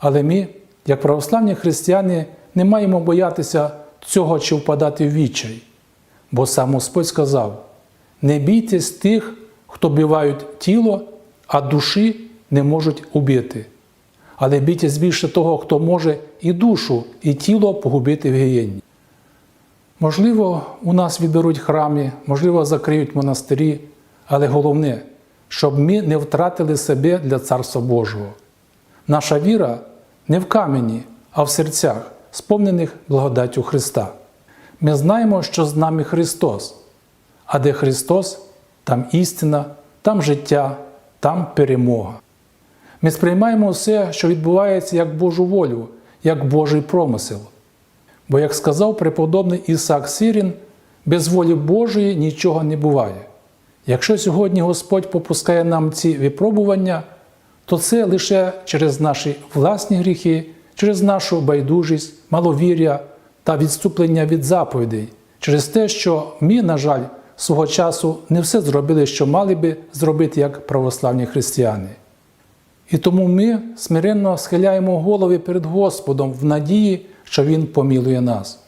Але ми, як православні християни, не маємо боятися цього чи впадати в відчай. Бо сам Господь сказав: не бійтесь тих, хто бивають тіло, а душі не можуть убити. Але бійтесь більше того, хто може і душу, і тіло погубити в гієнні. Можливо, у нас відберуть храми, можливо, закриють монастирі, але головне, щоб ми не втратили себе для Царства Божого. Наша віра не в камені, а в серцях, сповнених благодаттю Христа. Ми знаємо, що з нами Христос, а де Христос, там істина, там життя, там перемога. Ми сприймаємо все, що відбувається як Божу волю, як Божий промисел. Бо, як сказав преподобний Ісаак Сирін, без волі Божої нічого не буває. Якщо сьогодні Господь попускає нам ці випробування, то це лише через наші власні гріхи, через нашу байдужість, маловір'я та відступлення від заповідей, через те, що ми, на жаль, свого часу не все зробили, що мали би зробити як православні християни. І тому ми смиренно схиляємо голови перед Господом в надії, що Він помілує нас.